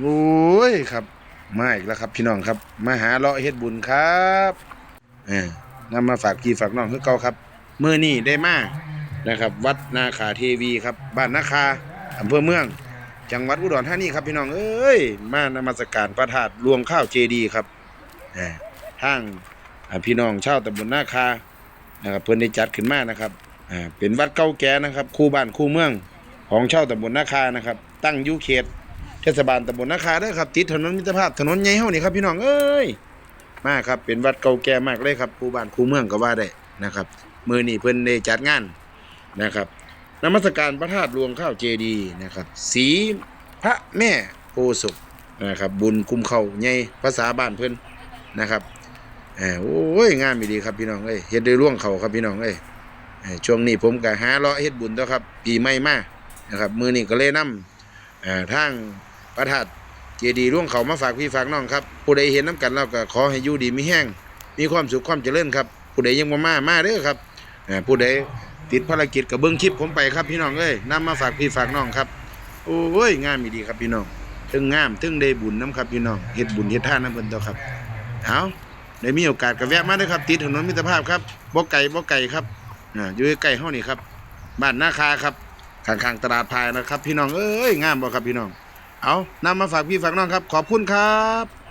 โอ้ยครับ มาอีกแล้วครับ พี่น้องครับมาหาเลาะเฮ็ดบุญครับเออนำมาฝากพี่ฝากน้องคือเก่าครับเมื้อนี้ได้มานะครับ วัดนาคาเทวีครับ บ้านนาคาอำเภอเมือง จังหวัดอุดรธานีครับ พี่น้องเอ้ยมานมัสการพระธาตุรวงข้าวเจดีครับเออทางพี่น้องชาวตำบลนาคานะครับเพิ่นได้จัดขึ้นมานะครับอ่าเป็นวัดเก่าแก่นะครับ คู่บ้านคู่เมืองของชาวตำบลนาคานะครับ ตั้งอยู่เขต ทศบาลตำบลนาคาเด้อครับ ติดถนนมิตรภาพถนนใหญ่เฮานี่ครับพี่น้องเอ้ยมาครับเป็นวัดเก่าแก่มากเลยครับคู่บ้านคู่เมืองก็ว่าได้นะครับมื้อนี้เพิ่นได้จัดงานนะครับนมัสการพระธาตุรวงข้าวเจดีย์นะครับสีพระแม่โพธิ์ศพนะครับบุญกุมเขาใหญ่ภาษาบ้านเพิ่นนะครับเออโอ้ยงามอีดีครับพี่น้องเอ้ยเฮ็ดได้ร่วงเขาครับพี่น้องเอ้ยช่วงนี้ผมก็หาเลาะเฮ็ดบุญแล้วครับปีใหม่มานะครับมื้อนี้ก็เลยนำอ่าทาง พระธาตุเจดีย์ร่วงเขามาฝากพี่ฝากน้องครับผู้ใดเห็นน้ำกันเราก็ขอให้อยู่ดีมีแห้งมีความสุขความเจริญครับผู้ใดยังบ่มามาเด้อครับผู้ใดติดภารกิจกับเบิ้งคลิปผมไปครับพี่น้องเอ้ยนำมาฝากพี่ฝากน้องครับโอ้ยงามอีดีครับพี่น้องถึงงามถึงได้บุญน้ำครับพี่น้องเฮ็ดบุญเฮ็ดท่านน้ำเพิ่นต่อครับเอาได้มีโอกาสก็แวะมาเด้อครับ ติดถนนมิตรภาพครับบ่ไก่บ่ไก่ครับอ่าอยู่ใกล้ๆเฮานี่ครับบ้านนาคาครับข้างๆตลาดพายนะครับ พี่น้องเอ้ยงามบ่ครับพี่น้อง เอานำมาฝากพี่ฝากน้องครับ ขอบคุณครับ